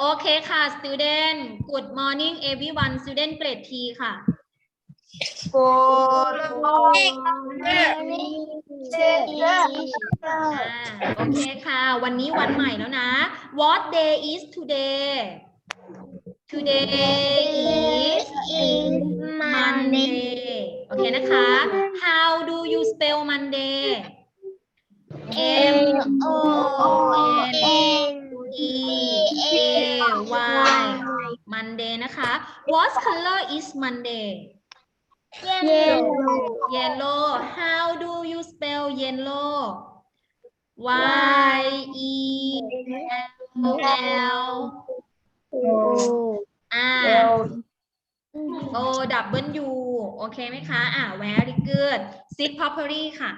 โอเคค่ะ student good morning everyone student grade T ค่ะ Good morning อ่าโอเคค่ะ วันนี้วันใหม่แล้วนะ What day is today Today is Monday โอเคนะคะ How do you spell Monday M O N E A Y Monday นะคะ What color is Monday Yellow How do you spell yellow Y E L L อ่า O W โอเคไหมคะ อ่า very good sit properly ค่ะ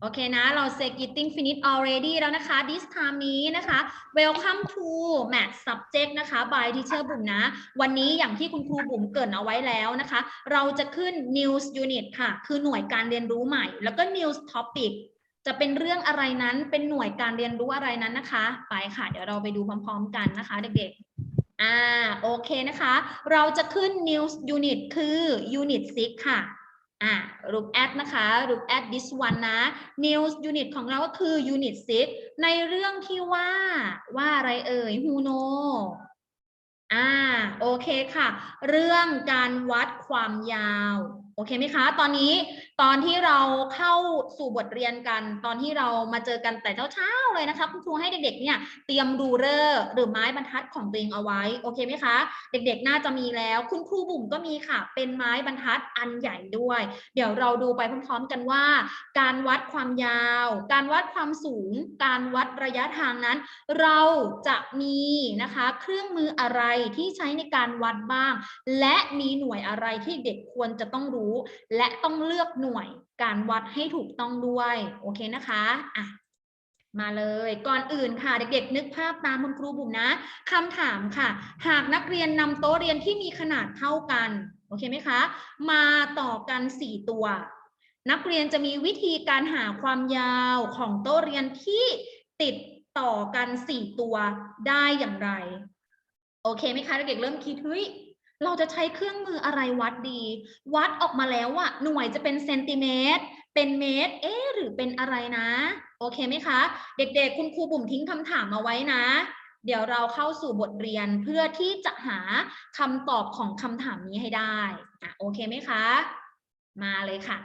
โอเคนะ เรา say getting finish already แล้วนะคะ this time นี้นะคะ welcome to math subject นะคะ by teacher บุ๋มนะ วันนี้อย่างที่คุณครูบุ๋มเกินเอาไว้แล้วนะคะ เราจะขึ้น news unit ค่ะ คือหน่วยการเรียนรู้ใหม่ แล้วก็ news topic จะเป็นเรื่องอะไรนั้น เป็นหน่วยการเรียนรู้อะไรนั้นนะคะ ไปค่ะ เดี๋ยวเราไปดูพร้อมๆกันนะคะเด็กๆ อ่า โอเคนะคะ เราจะขึ้น news unit คือ unit 6 ค่ะ อะรูปแอดนะคะรูปแอด this one นะ news unit ของเราก็คือ unit 6 ในเรื่องที่ว่าว่าอะไรเอ่ย who know อ่าโอเคค่ะ เรื่องการวัดความยาว โอเคไหมคะ ตอนนี้ตอนที่เราเข้าสู่บทเรียนกัน ตอนที่เรามาเจอกันแต่เช้าๆเลยนะคะคุณครูให้เด็กๆเนี่ยเตรียมรูเลอร์หรือไม้บรรทัดของตัวเองเอาไว้โอเคไหมคะ เด็กๆน่าจะมีแล้ว คุณครูบุ๋มก็มีค่ะ เป็นไม้บรรทัดอันใหญ่ด้วย เดี๋ยวเราดูไปพร้อมๆกันว่า การวัดความยาว การวัดความสูง การวัดระยะทางนั้น เราจะมีนะคะ เครื่องมืออะไรที่ใช้ในการวัดบ้าง และมีหน่วยอะไรที่เด็กควรจะต้องรู้ และต้องเลือกหน่วยการวัดให้ถูกต้องด้วยโอเคนะคะอะมาเลยก่อนอื่นค่ะเด็กๆ นึกภาพตามคุณครูบุ๋มนะคำถามค่ะ หากนักเรียนนำโต๊ะเรียนที่มีขนาดเท่ากันโอเคไหมคะมาต่อกัน 4 ตัว นักเรียนจะมีวิธีการหาความยาวของโต๊ะเรียนที่ติดต่อกัน 4 ตัวได้อย่างไร โอเคไหมคะเด็กๆเริ่มคิดเฮ้ย เราจะใช้เครื่องมืออะไรวัดดี วัดออกมาแล้วอะหน่วยจะเป็นเซนติเมตร เป็นเมตร เอ๊หรือเป็นอะไรนะ โอเคไหมคะ เด็กๆ คุณครูบุ๋มทิ้งคำถามมาไว้นะ เดี๋ยวเราเข้าสู่บทเรียนเพื่อที่จะหาคำตอบของคำถามนี้ให้ได้อะโอเคไหมคะ มาเลยค่ะ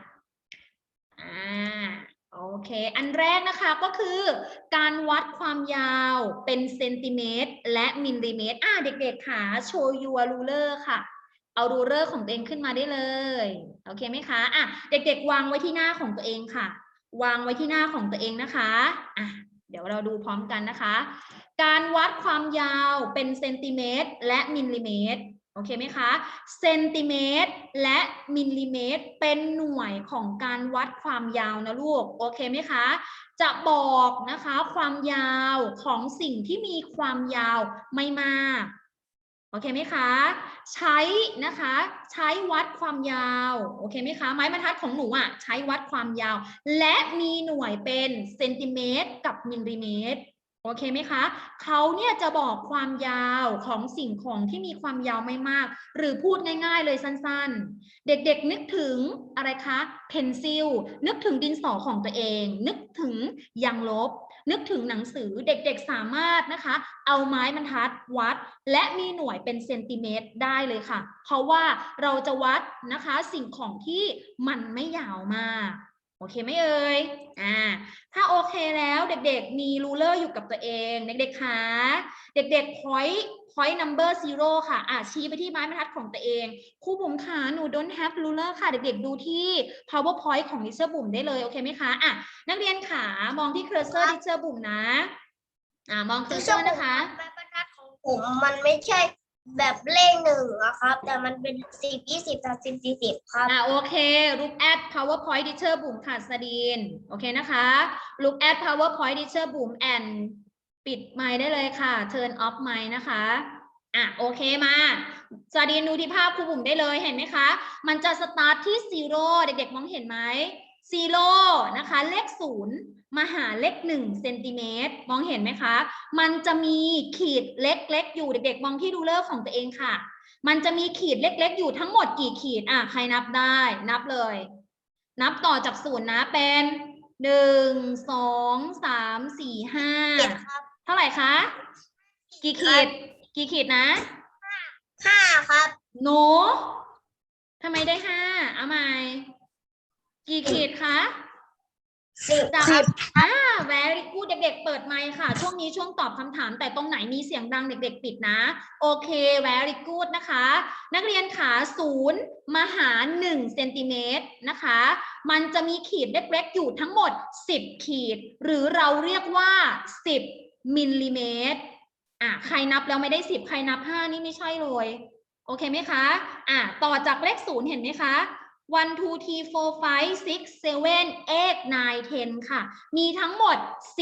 อ่า โอเค อันแรกนะคะก็คือการวัดความยาวเป็นเซนติเมตรและมิลลิเมตร อ่าเด็กๆค่ะโชว์ยูรูเลอร์ค่ะ เอารูเลอร์ของตัวเองขึ้นมาได้เลย โอเคไหมคะ อะเด็กๆ วางไว้ที่หน้าของตัวเองค่ะ วางไว้ที่หน้าของตัวเองนะคะ อะเดี๋ยวเราดูพร้อมกันนะคะ การวัดความยาวเป็นเซนติเมตรและมิลลิเมตร อเคไหมคะเซนติเมตรและมิลลิเมตรเป็นหน่วยของการวัดความยาวนะลูกโอเคไหมคะ จะบอกนะคะความยาวของสิ่งที่มีความยาวไม่มากโอเคไหมคะ ใช้นะคะใช้วัดความยาวโอเคไหมคะไม้บรรทัดของหนูอะใช้วัดความยาว และมีหน่วยเป็นเซนติเมตรกับมิลลิเมตร โอเคไหมคะ เขาเนี่ยจะบอกความยาวของสิ่งของที่มีความยาวไม่มาก หรือพูดง่ายๆเลยสั้นๆ เด็กๆนึกถึงอะไรคะ เพนซิล นึกถึงดินสอของตัวเอง นึกถึงยางลบ นึกถึงหนังสือ เด็กๆสามารถนะคะ เอาไม้บรรทัดวัด และมีหน่วยเป็นเซนติเมตรได้เลยค่ะ เพราะว่าเราจะวัดนะคะสิ่งของที่มันไม่ยาวมาก โอเคไหมเอ่ยอ่า ถ้าโอเคแล้วเด็กๆมีรูเลอร์อยู่กับตัวเอง เด็กๆคะเด็กๆ point point number zero ค่ะอะชี้ไปที่ไม้บรรทัดของตัวเองครูบุ๋มคะหนู don't have ruler ค่ะ เด็กๆ ดูที่ powerpoint ของ teacher บุ๋มได้เลย โอเคไหมคะอะนักเรียนขามองที่ cursor teacher บุ๋มนะ อ่ามอง cursor นะคะไม้บรรทัดของผมมันไม่ใช่ แบบเลขหนึ่งอะครับ แต่มันเป็นสิบยี่สิบสามสิบสี่สิบครับอ่าโอเค look at powerpoint teacher บุ๋มค่ะสดีนโอเคนะคะ look at powerpoint teacher บุ๋ม and ปิดไมค์ได้เลยค่ะ turn off ไมค์นะคะอะโอเคมาสดีนดูที่ภาพครูบุ๋มได้เลยเห็นไหมคะ มันจะสตาร์ทที่ zero เด็กๆมองเห็นไหมซีโร่นะคะ เลขศูนย์ มาหาเลขหนึ่งเซนติเมตรมองเห็นไหมคะ มันจะมีขีดเล็กๆ อยู่เด็กๆ มองที่รูเลอร์ของตัวเองค่ะ มันจะมีขีดเล็ก ๆ อยู่ทั้งหมดกี่ขีดอะใครนับได้ นับเลย นับต่อจากศูนย์นะเป็นหนึ่งสองสามสี่ห้าเจ็ดครับเท่าไหร่คะ กี่ขีด กี่ขีดนะห้าครับหนูทำไมได้ห้าเอาใหม่กี่ขีดคะ สิบจากสิบอ่า very good เด็กๆ เปิดไมค์ค่ะ ช่วงนี้ช่วงตอบคำถาม แต่ตรงไหนมีเสียงดังเด็ก ๆ ปิดนะ โอเค very good นะคะ นักเรียนขาศูนย์มาหา1เซนติเมตรนะคะ มันจะมีขีดเล็กๆ อยู่ทั้งหมด 10 ขีด หรือเราเรียกว่า 10 มิลลิเมตร อะ ใครนับแล้วไม่ได้ 10 ใครนับ 5 นี่ไม่ใช่เลย โอเคไหมคะ อะ ต่อจากเลขศูนย์เห็นไหมคะ one two three four five six seven eight nine ten ค่ะ มีทั้งหมด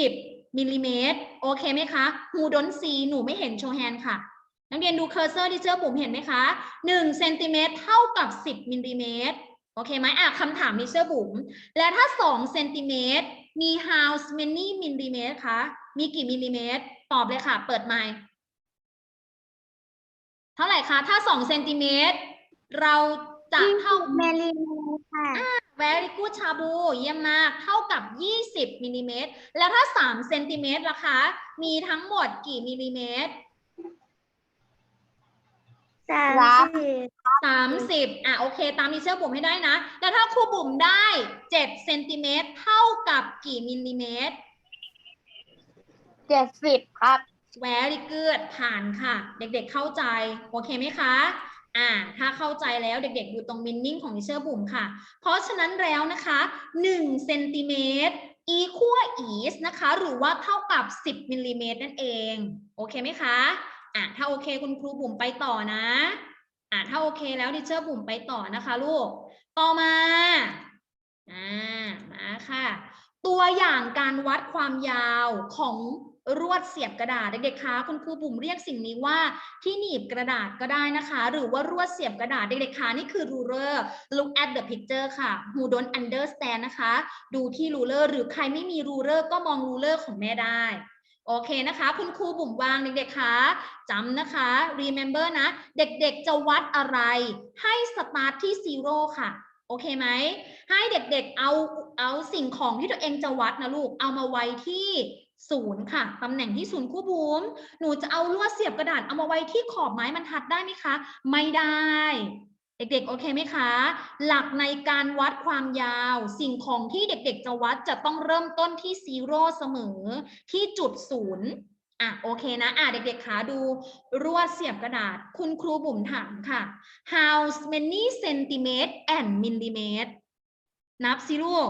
10มิลลิเมตรโอเคไหมคะ who don't see หนูไม่เห็นโชว์แฮนค่ะ นักเรียนดูเคอร์เซอร์ที่เจอปุ่มเห็นไหมคะ1เซนติเมตรเท่ากับ 10มิลลิเมตรโอเคไหมอะคำถามมิเชอร์บุ๋มและถ้า2เซนติเมตรมี how many มิลลิเมตรคะมีกี่มิลลิเมตร ตอบเลยค่ะ เปิดไมค์เท่าไหร่คะ ถ้า2เซนติเมตรเรา จะเท่าเมลิเมตรค่ะ very good ชาบู เยี่ยมมาก เท่ากับ 20มิลลิเมตร แล้วถ้า 3 เซนติเมตรล่ะคะ มีทั้งหมดกี่มิลลิเมตร สามสิบ30 อะ โอเค ตามที่เชื่อบุ๋มให้ได้นะ แล้วถ้าครูบุ๋มได้ 7 เซนติเมตร เท่ากับกี่มิลลิเมตร เจ็ดสิบครับ very good ผ่านค่ะ เด็กๆเข้าใจ โอเคไหมคะ อ่าถ้าเข้าใจแล้วเด็กๆดูตรงมินนิ่งของดิเชอร์บุ๋มค่ะ เพราะฉะนั้นแล้วนะคะ1เซนติเมตร equal is นะคะ หรือว่าเท่ากับ 10มิลลิเมตรนั่นเอง โอเคไหมคะอะถ้าโอเคคุณครูบุ๋มไปต่อนะอะถ้าโอเคแล้วดิเชอร์บุ๋มไปต่อนะคะลูก ต่อมาอ่ามาค่ะ ตัวอย่างการวัดความยาวของ รวดเสียบกระดาษเด็กๆคะคุณครูบุ๋มเรียกสิ่งนี้ว่าที่หนีบกระดาษก็ได้นะคะ หรือว่ารวดเสียบกระดาษเด็กๆคะนี่คือ ruler look at the picture ค่ะ who don't understand นะคะ ดูที่ ruler หรือใครไม่มี ruler ก็มอง ruler ของแม่ได้โอเคนะคะ คุณครูบุ๋มวางเด็กๆคะจำนะคะ remember นะ เด็กๆจะวัดอะไรให้ start ที่ zero ค่ะ โอเคไหม ให้เด็กๆเอาเอาสิ่งของที่ตัวเองจะวัดนะลูก เอามาไว้ที่ ศูนย์ค่ะ ตำแหน่งที่ศูนย์คู่บุ๋มหนูจะเอาลวดเสียบกระดาษเอามาไว้ที่ขอบไม้บรรทัดได้ไหมคะ ไม่ได้ เด็กๆ โอเคไหมคะ หลักในการวัดความยาว สิ่งของที่เด็กๆ จะวัดจะต้องเริ่มต้นที่ซีโร่เสมอ ที่จุดศูนย์อะโอเคนะ อะเด็กๆคะดูรวดเสียบกระดาษ คุณครูบุ๋มถามค่ะ how many centimeter and millimeter นับสิลูก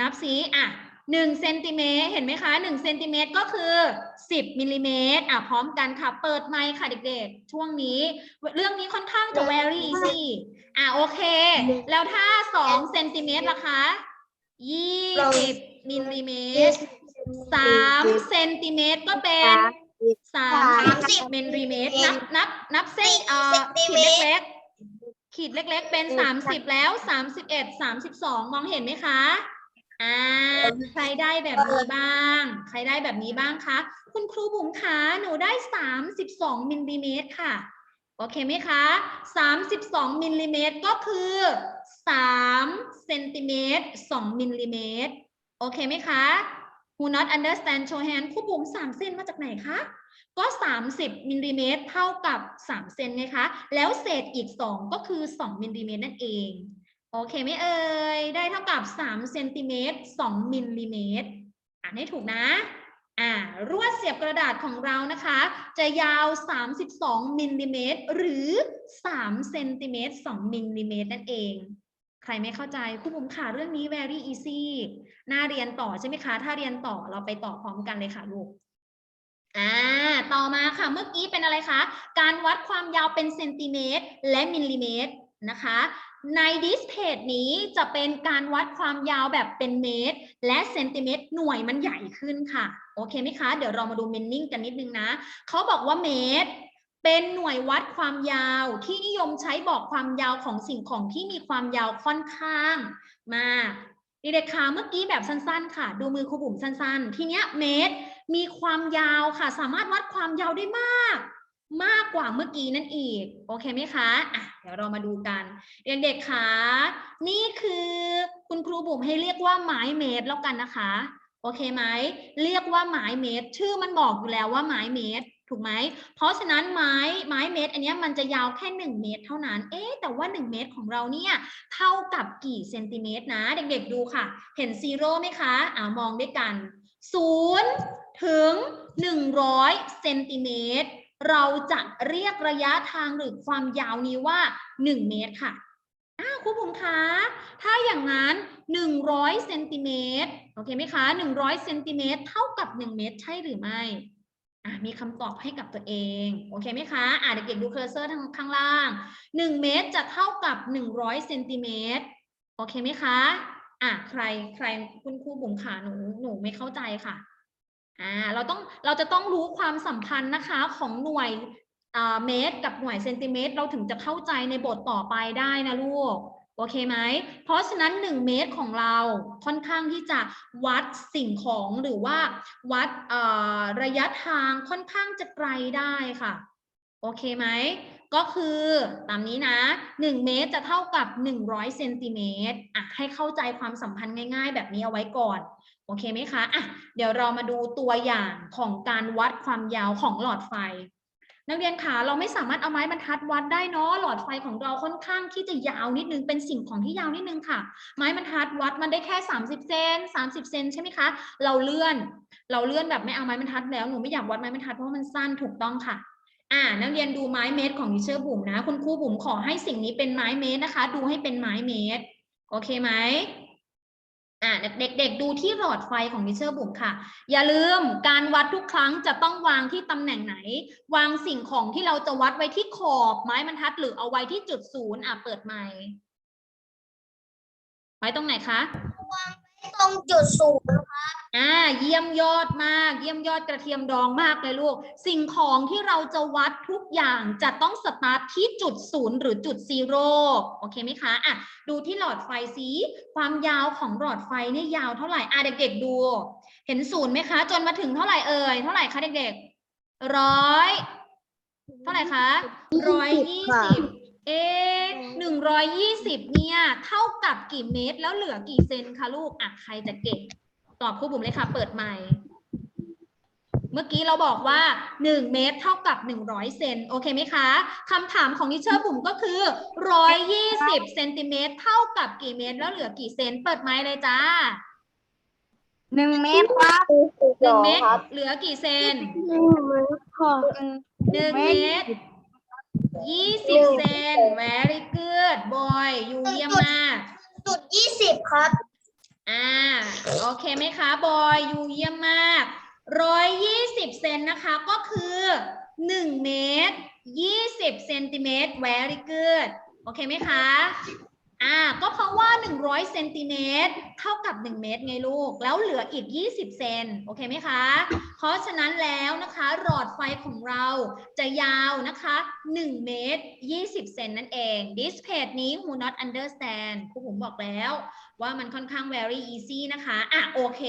นับสิอะ หนึ่งเซนติเมตรเห็นไหมคะหนึ่งเซนติเมตรก็คือสิบมิลลิเมตรอะพร้อมกันค่ะ เปิดไมค์ค่ะเด็กๆ ช่วงนี้ เรื่องนี้ค่อนข้างจะ very easy อะโอเค แล้วถ้าสองเซนติเมตรล่ะคะยี่สิบมิลลิเมตรสามเซนติเมตรก็เป็นสามสิบมิลลิเมตร นับนับนับเส้นเอ่อขีดเล็กๆขีดเล็ก ๆ เป็นสามสิบแล้วสามสิบเอ็ดสามสิบสองมองเห็นไหมคะ อ่าใครได้แบบนี้บ้าง ใครได้แบบนี้บ้างคะ คุณครูบุ๋มคะหนูได้สามสิบสองมิลลิเมตรค่ะ โอเคไหมคะสามสิบสองมิลลิเมตรก็คือสามเซนติเมตรสองมิลลิเมตร โอเคไหมคะ Who not understand show hand ครูบุ๋มสามเซนมาจากไหนคะ ก็ 30มิลลิเมตรเท่ากับ 3 เซนไงคะ แล้วเศษอีก 2 ก็คือ 2มิลลิเมตรนั่นเอง โอเคไหมเอ่ย ได้เท่ากับ3เซนติเมตร2มิลลิเมตรอ่านให้ถูกนะอ่ารวดเสียบกระดาษของเรานะคะ จะยาว 32มิลลิเมตรหรือ3เซนติเมตร2มิลลิเมตรนั่นเอง ใครไม่เข้าใจครูบุ๋มค่ะเรื่องนี้ very easy น่าเรียนต่อใช่ไหมคะ ถ้าเรียนต่อเราไปต่อพร้อมกันเลยค่ะลูกอ่าต่อมาค่ะเมื่อกี้เป็นอะไรคะ การวัดความยาวเป็นเซนติเมตรและมิลลิเมตรนะคะ ในดิสเพจนี้จะเป็นการวัดความยาวแบบเป็นเมตร และเซนติเมตรหน่วยมันใหญ่ขึ้นค่ะ โอเคไหมคะ เดี๋ยวเรามาดูมินนิ่งกันนิดนึงนะ เขาบอกว่าเมตร เป็นหน่วยวัดความยาวที่นิยมใช้บอกความยาวของสิ่งของที่มีความยาวค่อนข้างมากเด็กๆคะเมื่อกี้แบบสั้นๆ ค่ะ ดูมือครูบุ๋มสั้นๆ ทีเนี้ยเมตร มีความยาวค่ะ สามารถวัดความยาวได้มาก มากกว่าเมื่อกี้นั่นอีก โอเคไหมคะอะเดี๋ยวเรามาดูกัน เด็กๆคะนี่คือคุณครูบุ๋มให้เรียกว่าไม้เมตรแล้วกันนะคะ โอเคไหมเรียกว่าไม้เมตร ชื่อมันบอกอยู่แล้วว่าไม้เมตรถูกไหม เพราะฉะนั้นไม้ไม้เมตร อันนี้มันจะยาวแค่ 1 เมตร เท่านั้น เอ๊แต่ว่า 1 เมตรของเราเนี่ยเท่ากับกี่เซนติเมตรนะ เด็กๆดูค่ะ เห็นซีโร่ไหมคะอ่ามองด้วยกัน0ถึง 100เซนติเมตร เราจะเรียกระยะทางหรือความยาวนี้ว่า 1 เมตรค่ะอ้าวครูผมคะ ถ้าอย่างนั้น 100เซนติเมตรโอเคไหมคะ 100เซนติเมตรเท่ากับ 1 เมตร ใช่หรือไม่อะมีคำตอบให้กับตัวเอง โอเคไหมคะอะเด็กๆดูเคอร์เซอร์ทางข้างล่าง 1 เมตรจะเท่ากับ 100เซนติเมตรโอเคไหมคะอะใครใครคุณครูบุ๋มขาหนูหนูไม่เข้าใจค่ะ อ่าเราต้องเราจะต้องรู้ความสัมพันธ์นะคะของหน่วยเมตร กับหน่วยเซนติเมตร เราถึงจะเข้าใจในบทต่อไปได้นะลูกโอเคไหม เพราะฉะนั้น 1 เมตรของเราค่อนข้างที่จะวัดสิ่งของหรือว่าวัดระยะทางค่อนข้างจะไกลได้ค่ะ โอเคไหม ก็คือตามนี้นะ 1 เมตรจะเท่ากับ 100เซนติเมตรอะให้เข้าใจความสัมพันธ์ง่ายๆ แบบนี้เอาไว้ก่อน โอเคไหมคะอะเดี๋ยวเรามาดูตัวอย่างของการวัดความยาวของหลอดไฟ นักเรียนคะเราไม่สามารถเอาไม้บรรทัดวัดได้เนาะหลอดไฟของเราค่อนข้างที่จะยาวนิดนึงเป็นสิ่งของที่ยาวนิดนึงค่ะ ไม้บรรทัดวัดมันได้แค่ 30เซน30เซนใช่ไหมคะ เราเลื่อน เราเลื่อนแบบไม่เอาไม้บรรทัดแล้วหนูไม่อยากวัดไม้บรรทัดเพราะว่ามันสั้นถูกต้องค่ะอ่านักเรียนดูไม้เมตรของดิเชอร์บุ๋มนะ คุณครูบุ๋มขอให้สิ่งนี้เป็นไม้เมตรนะคะ ดูให้เป็นไม้เมตร โอเคไหม อ่าเด็กๆดูที่หลอดไฟของมิเชอร์บุ๋มค่ะ อย่าลืมการวัดทุกครั้งจะต้องวางที่ตำแหน่งไหน วางสิ่งของที่เราจะวัดไว้ที่ขอบไม้บรรทัดหรือเอาไว้ที่จุดศูนย์อะเปิดใหม่ไว้ตรงไหนคะ วางไปตรงจุดศูนย์ อ่าเยี่ยมยอดมาก เยี่ยมยอดกระเทียมดองมากเลยลูก สิ่งของที่เราจะวัดทุกอย่างจะต้องสตาร์ทที่จุดศูนย์หรือจุดซีโร่โอเคไหมคะอะดูที่หลอดไฟสีความยาวของหลอดไฟเนี่ยยาวเท่าไหร่อะเด็ก ๆ ดู เห็นศูนย์ไหมคะ จนมาถึงเท่าไหร่เอ่ยเท่าไหร่คะเด็กๆร้อยเท่าไหร่คะร้อยยี่สิบเอ๊หนึ่งร้อยยี่สิบเนี่ย เท่ากับกี่เมตรแล้วเหลือกี่เซนคะลูกอะใครจะเก่ง ตอบครูบุ๋มเลยค่ะ เปิดใหม่ เมื่อกี้เราบอกว่า 1 เมตรเท่ากับ 100 เซนโอเคไหมคะคำถามของนิเชอร์บุ๋มก็คือ 120เซนติเมตรเท่ากับกี่เมตร แล้วเหลือกี่เซนเปิดไม้เลยจ้าหนึ่งเมตรครับ1เมตรเหลือกี่เซนหนึ่งเมตรค่ะ1เมตร20เซน very good boy อยู่เยี่ยมมากจุดยี่สิบครับ อ่าโอเคไหมคะบอยอยู่เยี่ยมมากร้อยยี่สิบเซนนะคะก็คือหนึ่งเมตรยี่สิบเซนติเมตร very good โอเคไหมคะอ่าก็เพราะว่า 100เซนติเมตรเท่ากับ 1 เมตรไงลูก แล้วเหลืออีก 20 เซนโอเคไหมคะ เพราะฉะนั้นแล้วนะคะหลอดไฟของเราจะยาวนะคะ 1 เมตร 20 เซนนั่นเอง this page นี้ who not understand ครูผมบอกแล้ว ว่ามันค่อนข้าง very easy นะคะ อะโอเค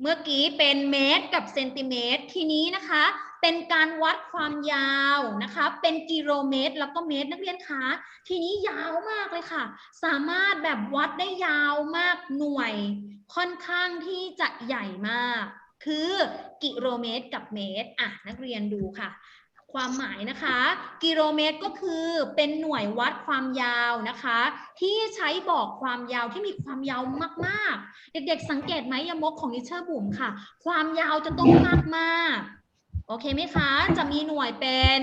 เมื่อกี้เป็นเมตรกับเซนติเมตร ทีนี้นะคะ เป็นการวัดความยาวนะคะ เป็นกิโลเมตร แล้วก็เมตรนักเรียนคะ ทีนี้ยาวมากเลยค่ะ สามารถแบบวัดได้ยาวมากหน่วย ค่อนข้างที่จะใหญ่มาก คือกิโลเมตรกับเมตร อะนักเรียนดูค่ะ ความหมายนะคะ กิโลเมตรก็คือเป็นหน่วยวัดความยาวนะคะ ที่ใช้บอกความยาวที่มีความยาวมากๆ เด็กๆ สังเกตไหมยมกของนิเชอร์บุ๋มค่ะ ความยาวจะต้องมากมากๆโอเคไหมคะ จะมีหน่วยเป็น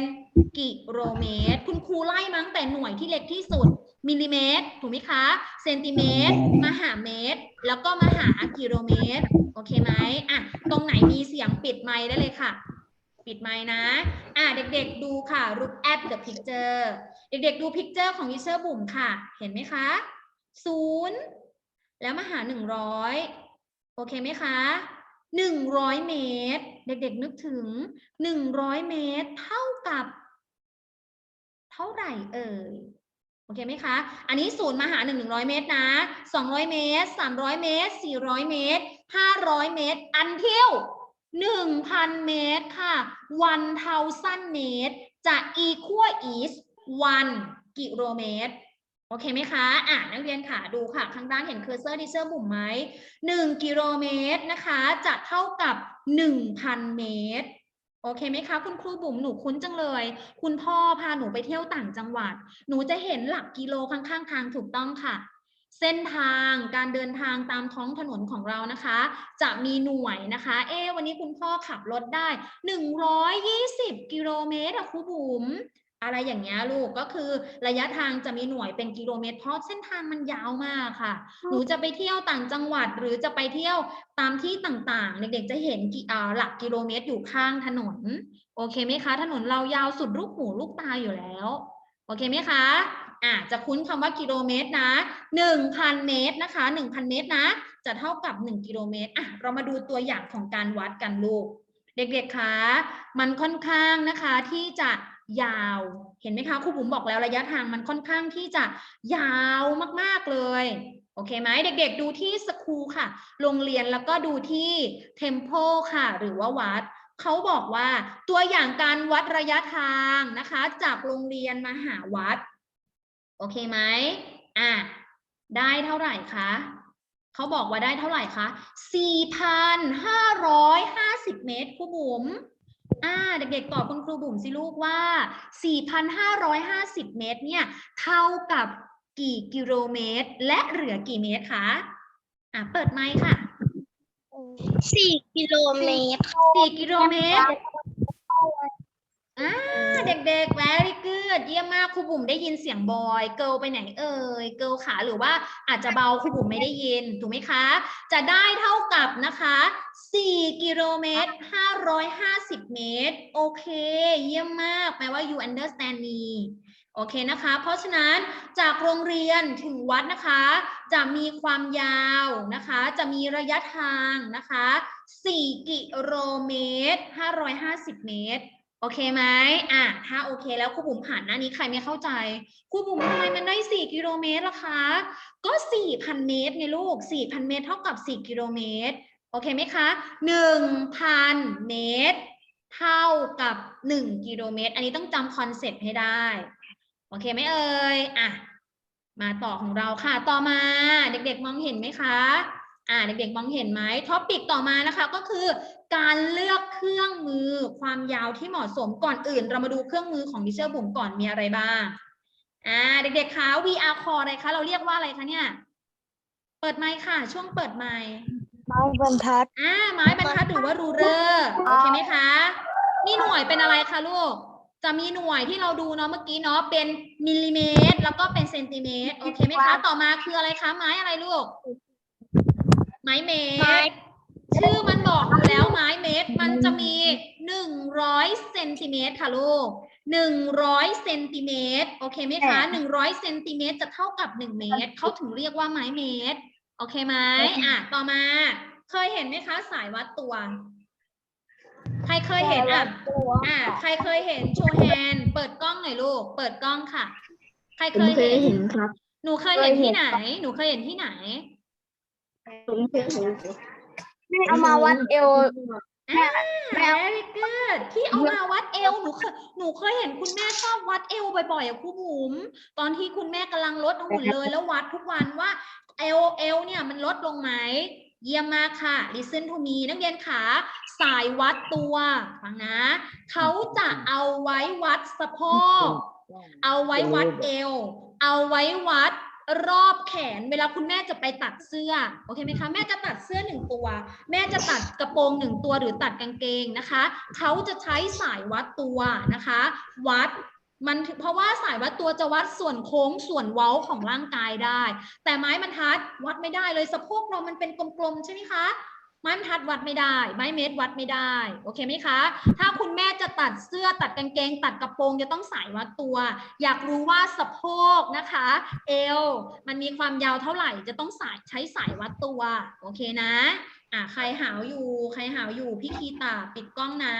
กิโลเมตร คุณครูไล่มั้งแต่หน่วยที่เล็กที่สุดมิลลิเมตรถูกไหมคะเซนติเมตรมาหาเมตร แล้วก็มาหากิโลเมตร โอเคไหมอะตรงไหนมีเสียงปิดไมค์ได้เลยค่ะ ปิดไม้นะ อ่าเด็กๆดูค่ะรู look at ร์พิกเจอร์เด็กๆดูพิกเจอร์ของวิเชอร์บุ๋มค่ะ เห็นไหมคะศูนย์แล้วมาหาหนึ่งร้อยโอเคไหมคะหนึ่งร้อยเมตร เด็กๆนึกถึงหนึ่งร้อยเมตร เท่ากับ เท่าไหร่เอ่ยโอเคไหมคะ อันนี้ศูนย์มาหาหนึ่งหนึ่งร้อยเมตรนะสองร้อยเมตรสามร้อยเมตรสี่ร้อยเมตรห้าร้อยเมตรอันเที่ยว 1,000 เมตรค่ะ 1,000 เมตร จะ equal is 1 กิโลเมตร โอเคไหมคะ อะ นักเรียนค่ะ ดูค่ะ ข้างด้านเห็นเคอร์เซอร์ที่เสื้อบุ๋มไหม 1 กิโลเมตรนะคะ จะเท่ากับ 1,000 เมตรโอเคไหมคะคุณครูบุ๋มหนูคุ้นจังเลย คุณพ่อพาหนูไปเที่ยวต่างจังหวัด หนูจะเห็นหลักกิโลข้างๆทางถูกต้องค่ะ เส้นทางการเดินทางตามท้องถนนของเรานะคะ จะมีหน่วยนะคะ เอ๊ะวันนี้คุณพ่อขับรถได้ 120 กิโลเมตรอะครูบุ๋มอะไรอย่างเงี้ยลูกก็คือระยะทางจะมีหน่วยเป็นกิโลเมตรเพราะเส้นทางมันยาวมากค่ะ หนูจะไปเที่ยวต่างจังหวัดหรือจะไปเที่ยวตามที่ต่างๆ เด็กๆจะเห็นกิอ่าหลักกิโลเมตรอยู่ข้างถนน โอเคไหมคะ ถนนเรายาวสุดลูกหูลูกตาอยู่แล้ว โอเคไหมคะ อะจะคุ้นคำว่ากิโลเมตรนะหนึ่งพันเมตรนะคะหนึ่งพันเมตรนะ จะเท่ากับหนึ่งกิโลเมตรอะเรามาดูตัวอย่างของการวัดกันลูก เด็กๆคะมันค่อนข้างนะคะที่จะยาวเห็นไหมคะครูบุ๋มบอกแล้วระยะทางมันค่อนข้างที่จะยาวมากๆเลยโอเคไหมเด็กๆดูที่สคูลค่ะ โรงเรียนแล้วก็ดูที่เทมเพลค่ะ หรือว่าวัดเขาบอกว่าตัวอย่างการวัดระยะทางนะคะ จากโรงเรียนมาหาวัด โอเคไหมอะได้เท่าไหร่คะเขาบอกว่าได้เท่าไหร่คะ4,550 เมตรครูบุ๋มอ่าเด็กๆตอบคุณครูบุ๋มสิลูกว่า 4,550 เมตรเนี่ยเท่ากับกี่กิโลเมตร และเหลือกี่เมตรคะอะเปิดไมค์ค่ะสี่กิโลเมตรสี่กิโลเมตร อ่าเด็กๆ very good เยี่ยมมากครูบุ๋มได้ยินเสียงบอย เกิลไปไหนเอ่ย เกิลขาหรือว่าอาจจะเบาครูบุ๋มไม่ได้ยิน ถูกไหมคะ จะได้เท่ากับนะคะ 4 กิโลเมตร 550 เมตร โอเค เยี่ยมมาก แปลว่า you understand me โอเคนะคะ เพราะฉะนั้นจากโรงเรียนถึงวัดนะคะ จะมีความยาวนะคะ จะมีระยะทางนะคะ 4 กิโลเมตร 550 เมตร โอเคไหมอะถ้าโอเคแล้วครูบุ๋มผ่านหน้านี้ใครไม่เข้าใจครูบุ๋มทำไมมันได้ 4 กิโลเมตรล่ะคะ ก็ 4,000 เมตรไงลูก 4,000 เมตรเท่ากับ 4 กิโลเมตร โอเคไหมคะ 1,000 เมตร เท่ากับ 1 กิโลเมตร อันนี้ต้องจำคอนเซ็ปต์ให้ได้ โอเคไหมเอ่ย อะ มาต่อของเราค่ะ ต่อมา เด็กๆมองเห็นไหมคะ อ่าเด็กๆมองเห็นไหมท็อปิกต่อมานะคะก็คือการเลือกเครื่องมือความยาวที่เหมาะสมก่อนอื่น เรามาดูเครื่องมือของดิเชอร์บุ๋มก่อนมีอะไรบ้างอ่าเด็กๆคะ VR call อะไรคะเราเรียกว่าอะไรคะเนี่ย เปิดไมค์ค่ะ ช่วงเปิดไมค์ไม้บรรทัดอ่าไม้บรรทัดหรือว่ารูเลอร์โอเคไหมคะนี่หน่วยเป็นอะไรคะลูกจะมีหน่วยที่เราดูเนาะเมื่อกี้เนาะเป็นมิลลิเมตร แล้วก็เป็นเซนติเมตรโอเคไหมคะ ต่อมาคืออะไรคะไม้อะไรลูก ไม้เมตรชื่อมันบอกอยู่แล้วไม้เมตร มันจะมีหนึ่งร้อยเซนติเมตรค่ะลูกหนึ่งร้อยเซนติเมตรโอเคไหมคะหนึ่งร้อยเซนติเมตรจะเท่ากับหนึ่งเมตรเขาถึงเรียกว่าไม้เมตร โอเคไหมอะต่อมา เคยเห็นไหมคะ สายวัดตัว ใครเคยเห็นอะอะใครเคยเห็นโชว์แฮนด์เปิดกล้องหน่อยลูก เปิดกล้องค่ะ ใครเคยเห็นครับ หนูเคยเห็นที่ไหน หนูเคยเห็นที่ไหน ผมเคยเอามาวัดเอว อ่า very good ที่เอามาวัดเอวหนูเคยหนูเคยเห็นคุณแม่ชอบวัดเอวบ่อยๆอะครูบุ๋มตอนที่คุณแม่กำลังลดหุ่นเลยแล้ววัดทุกวันว่าเอวเอวเนี่ยมันลดลงไหมเยี่ยมมากค่ะ listen to me นักเรียนขาสายวัดตัวฟังนะ เขาจะเอาไว้วัดสะโพกเอาไว้วัดเอว เอาไว้วัด รอบแขนเวลาคุณแม่จะไปตัดเสื้อโอเคไหมคะแม่จะตัดเสื้อหนึ่งตัว แม่จะตัดกระโปรงหนึ่งตัวหรือตัดกางเกงนะคะเขาจะใช้สายวัดตัวนะคะ วัดมันเพราะว่าสายวัดตัวจะวัดส่วนโค้งส่วนเว้าของร่างกายได้ แต่ไม้บรรทัดวัดไม่ได้เลยสะโพกเรามันเป็นกลมๆใช่ไหมคะ ไม้บรรทัดวัดไม่ได้ ไม้เมตรวัดไม่ได้ โอเคไหมคะ ถ้าคุณแม่จะตัดเสื้อตัดกางเกง ตัดกระโปรงจะต้องสายวัดตัว อยากรู้ว่าสะโพกนะคะ เอว มันมีความยาวเท่าไหร่จะต้องสายใช้สายวัดตัว โอเคนะอะใครหาวอยู่ ใครหาวอยู่ พี่คีตาปิดกล้องนะ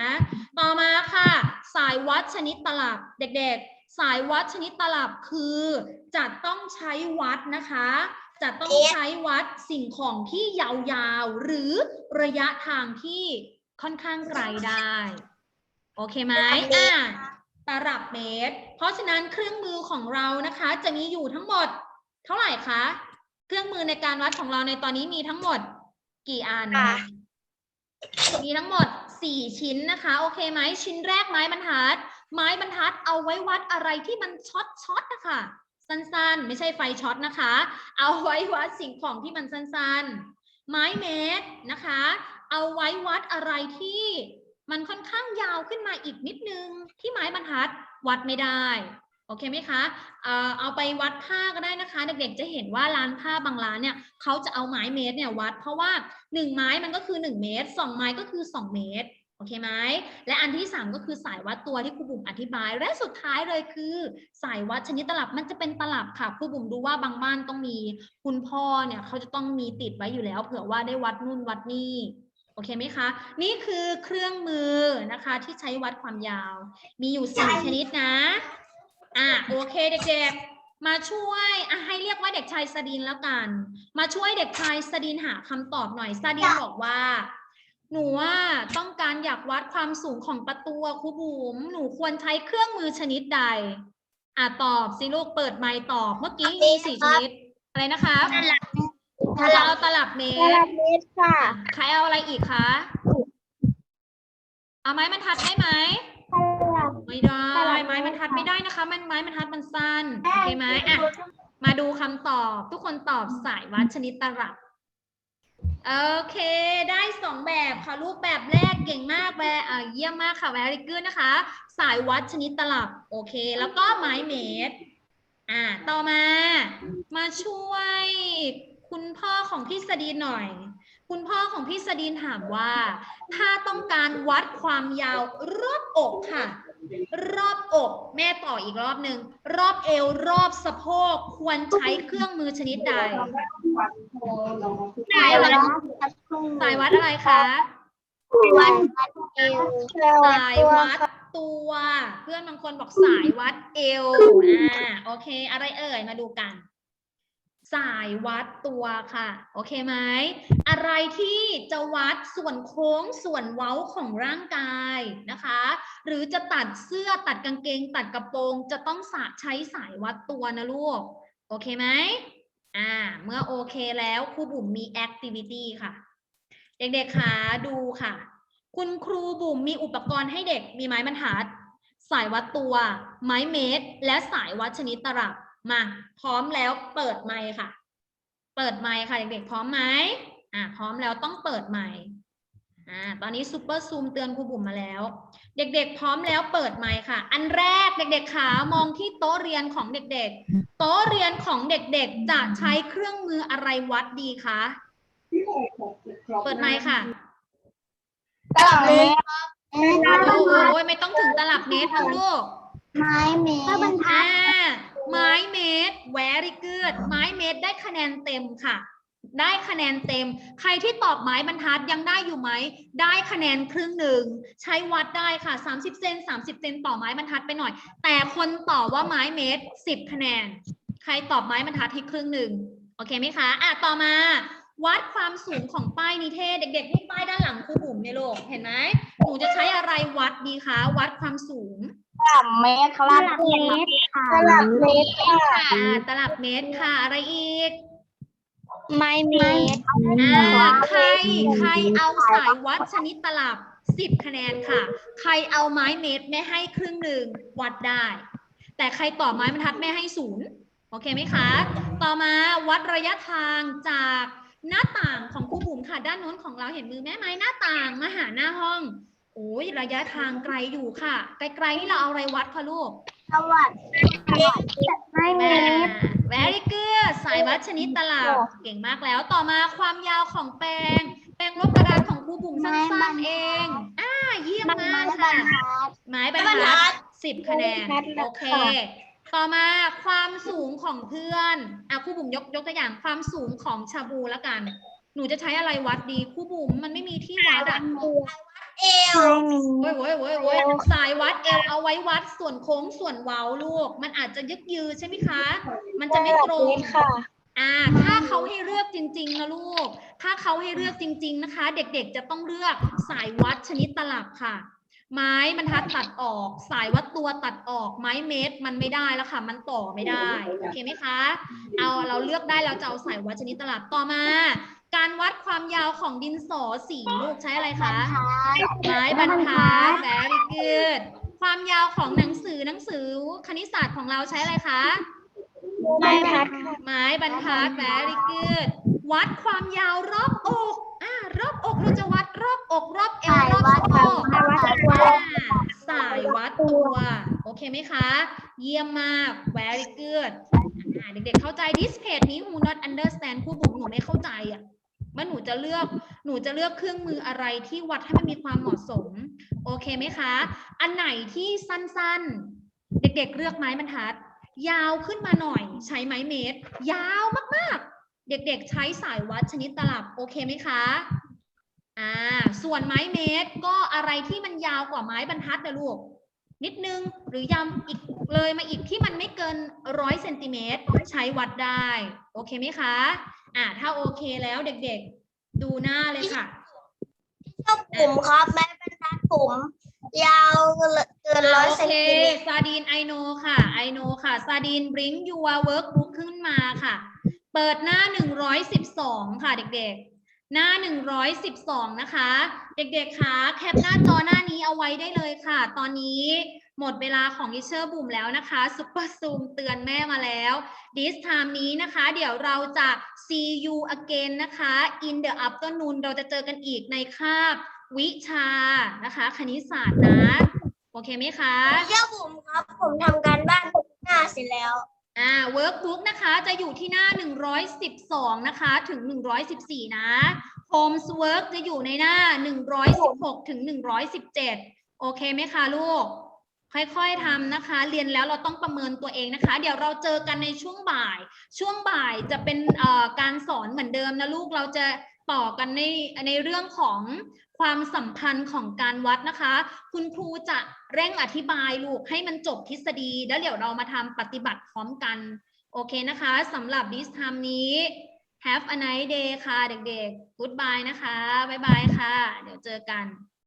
ต่อมาค่ะ สายวัดชนิดตลับ เด็กๆ สายวัดชนิดตลับคือจะต้องใช้วัดนะคะ จะต้องใช้วัดสิ่งของที่ยาวๆ หรือระยะทางที่ค่อนข้างไกลได้ โอเคไหมอะตลับเมตร เพราะฉะนั้นเครื่องมือของเรานะคะ จะมีอยู่ทั้งหมด เท่าไหร่คะ เครื่องมือในการวัดของเราในตอนนี้มีทั้งหมด กี่อันค่ะมีทั้งหมด4ชิ้นนะคะ โอเคไหมชิ้นแรกไม้บรรทัด ไม้บรรทัดเอาไว้วัดอะไรที่มันช็อตช็อตๆนะคะ สั้นๆ ไม่ใช่ไฟช็อตนะคะ เอาไว้วัดสิ่งของที่มันสั้นๆ ไม้เมตรนะคะ เอาไว้วัดอะไรที่มันค่อนข้างยาวขึ้นมาอีกนิดนึง ที่ไม้บรรทัดวัดไม่ได้ โอเคไหมคะเอ่อเอาไปวัดผ้าก็ได้นะคะ เด็กๆจะเห็นว่าร้านผ้าบางร้านเนี่ยเขาจะเอาไม้เมตรเนี่ยวัด เพราะว่าหนึ่งไม้มันก็คือหนึ่งเมตรสองไม้ก็คือสองเมตร โอเคไหม และอันที่สามก็คือสายวัดตัวที่ครูบุ๋มอธิบาย และสุดท้ายเลยคือ สายวัดชนิดตลับมันจะเป็นตลับค่ะครูบุ๋มดูว่าบางบ้านต้องมี คุณพ่อเนี่ยเขาจะต้องมีติดไว้อยู่แล้ว เผื่อว่าได้วัดนู่นวัดนี่โอเคไหมคะ นี่คือเครื่องมือนะคะที่ใช้วัดความยาว มีอยู่สี่ชนิดนะ อะโอเคเด็กๆ มาช่วยอะให้เรียกว่าเด็กชายสดินแล้วกัน มาช่วยเด็กชายสดินหาคำตอบหน่อยสดินบอกว่า หนูว่าต้องการอยากวัดความสูงของประตูอะครูบุ๋มหนูควรใช้เครื่องมือชนิดใด อะตอบสิลูกเปิดไมค์ตอบเมื่อกี้มีสี่ชนิดอะไรนะคะตลับเราเอาตลับเมตตลัรบเมตรค่ะ ใครเอาอะไรอีกคะเอาไม้บรรทัดได้ไหมตลับไม่ได้ตลับเมตรไม้บรรทัดไม่ได้นะคะ มันไม้บรรทัดมันสั้นโอเคไหมอะมาดูคำตอบ ทุกคนตอบสายวัดชนิดตลับ โอเค ได้สองแบบค่ะรูปแบบแรกเก่งมากแวร์อะเยี่ยมมากค่ะ very good นะคะ สายวัดชนิดตลับ โอเค แล้วก็ไม้เมตรอ่าต่อมา มาช่วย คุณพ่อของพี่สดีนหน่อย คุณพ่อของพี่สดีนถามว่า ถ้าต้องการวัดความยาวรอบอกค่ะ รอบอกแม่ต่ออีกรอบหนึ่งรอบเอวรอบสะโพกควรใช้เครื่องมือชนิดใดสายวัดสายวัดอะไรคะวัดเอวสายวัดตัว เพื่อนบางคนบอกสายวัดเอวอ่าโอเค อะไรเอ่ยมาดูกัน สายวัดตัวค่ะ โอเคไหม อะไรที่จะวัดส่วนโค้งส่วนเว้าของร่างกายนะคะ หรือจะตัดเสื้อตัดกางเกง ตัดกระโปรง จะต้องสะใช้สายวัดตัวนะลูก โอเคไหมอ่า เมื่อโอเคแล้วครูบุ๋มมีแอคทิวิตี้ค่ะ เด็กๆคะดูค่ะ คุณครูบุ๋มมีอุปกรณ์ให้เด็กมีไม้บรรทัด สายวัดตัว ไม้เมตร และสายวัดชนิดตลับ มาพร้อมแล้วเปิดไมค์ค่ะ เปิดไมค์ค่ะเด็กๆพร้อมไหมอ่าพร้อมแล้วต้องเปิดไมค์อ่าตอนนี้ซูเปอร์ซูมเตือนครูบุ๋มมาแล้ว เด็กๆ พร้อมแล้วเปิดไมค์ค่ะ อันแรกเด็กๆขามองที่โต๊ะเรียนของเด็กๆ โต๊ะเรียนของเด็กๆ จะใช้เครื่องมืออะไรวัดดีคะเปิดไมค์ค่ะตลับเมตรโอ้ยไม่ต้องถึงตลับเมตรลูกไม้เมตรบรรทัอ่าด ไม้เมตร very good ไม้เมตรได้คะแนนเต็มค่ะ ได้คะแนนเต็ม ใครที่ตอบไม้บรรทัดยังได้อยู่ไหม ได้คะแนนครึ่งหนึ่ง ใช้วัดได้ค่ะ 30 เซน30 เซนต่อไม้บรรทัดไปหน่อย แต่คนตอบว่าไม้เมตร 10 คะแนน ใครตอบไม้บรรทัดที่ครึ่งหนึ่ง โอเคไหมคะ อะ ต่อมา วัดความสูงของป้ายนิเทศ เด็กๆนี่ป้ายด้านหลังครูบุ๋มเนี่ยลูกเห็นไหมหนูจะใช้อะไรวัดดีคะ วัดความสูง ลับเมตรตลับเมตรค่ะตลับเมตรค่ะอ่าตลับเมตรค่ะ อะไรอีก ไม้เมตรอ่าใครใครเอาสายวัดชนิดตลับสิบคะแนนค่ะ ใครเอาไม้เมตรไม่ให้ครึ่งหนึ่งวัดได้ แต่ใครต่อไม้บรรทัดไม่ให้ศูนย์โอเคไหมคะ ต่อมาวัดระยะทางจากหน้าต่างของครูบุ๋มค่ะ ด้านโน้นของเราเห็นมือแม่ไหมหน้าต่างมาหาหน้าห้อง โอ้ยระยะทางไกลอยู่ค่ะ ไกลๆนี่เราเอาอะไรวัดคะลูกสวัสดีไม้เมตร very good สายวัดชนิดตลับโอ้เก่งมากแล้ว ต่อมาความยาวของแปลง แปลงลบกระดานของครูบุ๋มสั้ไม้บรนรทัดๆเอง อ่า เยี่ยมไม้มากบรค่ะรทัดไม้บรรทัดสิบคะแนนบรรทัดโอเค ต่อมาความสูงของเพื่อน อะครูบุ๋มยกยกตัวอย่างความสูงของชาบูแล้วกัน หนูจะใช้อะไรวัดดีครูบุ๋มมันไม่มีที่วัดอะ เอวไม่มี โว้ยโว้ยโว้ยโว้ยสายวัดเอวเอาไว้วัดส่วนโค้งส่วนเว้าลูก มันอาจจะยึกยือใช่ไหมคะ มันจะไม่ตรงค่ะอ่า ถ้าเขาให้เลือกจริง ๆ นะลูก ถ้าเขาให้เลือกจริง ๆ นะคะ เด็กๆ จะต้องเลือกสายวัดชนิดตลับค่ะ ไม้บรรทัดตัดออก สายวัดตัวตัดออก ไม้เมตรมันไม่ได้แล้วค่ะ มันต่อไม่ได้ โอเคไหมคะ เอาเราเลือกได้เราจะเอาสายวัดชนิดตลับต่อมา การวัดความยาวของดินสอสีลูกใช้อะไรคะ ไม้บรรทัด very good ความยาวของหนังสือหนังสือคณิตศาสตร์ของเราใช้อะไรคะ ไม่พัดค่ะไม้บรรทัด very good วัดความยาวรอบอกอ่ารอบอกเราจะวัดรอบอกรอบเอวรอบสะโพกสายวัดตัวอ่าสายวัดตัวโอเคไหมคะ เยี่ยมมาก very good อ่าเด็กๆเข้าใจ this page นี้ who not understand ผู้บุกหนูไม่เข้าใจอะ ว่าหนูจะเลือกหนูจะเลือกเครื่องมืออะไรที่วัดให้มันมีความเหมาะสม โอเคไหมคะ อันไหนที่สั้นๆ เด็กๆเลือกไม้บรรทัด ยาวขึ้นมาหน่อย ใช้ไม้เมตร ยาวมากๆ เด็กๆ ใช้สายวัดชนิดตลับโอเคไหมคะอ่าส่วนไม้เมตรก็อะไรที่มันยาวกว่าไม้บรรทัดนะลูกนิดนึงหรือยำอีกเลยมาอีกที่มันไม่เกินร้อยเซนติเมตรใช้วัดได้ โอเคไหมคะ อ่าถ้าโอเคแล้วเด็กๆ ดูหน้าเลยค่ะ ชอบผมครับแม่บรรทัดผม ยาวเกินร้อยโอเซนเคติเมตรซาดีนไอโนค่ะไอโนค่ะซาดีน bring your workbook ขึ้นมาค่ะ เปิดหน้า 112 ค่ะเด็กๆ หน้า 112 นะคะ เด็กๆคะแคปหน้าจอหน้านี้เอาไว้ได้เลยค่ะ ตอนนี้หมดเวลาของดิเชอร์บุ่มแล้วนะคะซุปเปอร์ซูมเตือนแม่มาแล้ว this time นี้นะคะ เดี๋ยวเราจะ see you again นะคะ in the afternoon เราจะเจอกันอีกในคาบวิชานะคะ คณิตศาสตร์นะ โอเคไหมคะเชื่อผมครับ ผมทำการบ้านหน้าเสร็จแล้ว อ่า workbook นะคะจะอยู่ที่หน้า 112 นะคะ ถึง 114 นะ homes work จะอยู่ในหน้า 116 ถึง 117 โอเคไหมคะลูก ค่อยๆทำนะคะ เรียนแล้วเราต้องประเมินตัวเองนะคะ เดี๋ยวเราเจอกันในช่วงบ่าย ช่วงบ่ายจะเป็นการสอนเหมือนเดิมนะลูก เราจะต่อกันในในเรื่องของความสัมพันธ์ของการวัดนะคะ คุณครูจะเร่งอธิบายลูกให้มันจบทฤษฎี แล้วเดี๋ยวเรามาทำปฏิบัติพร้อมกัน โอเคนะคะสำหรับ this time นี้ have a nice day ค่ะเด็กๆ goodbye นะคะ บ๊ายบายค่ะ เดี๋ยวเจอกัน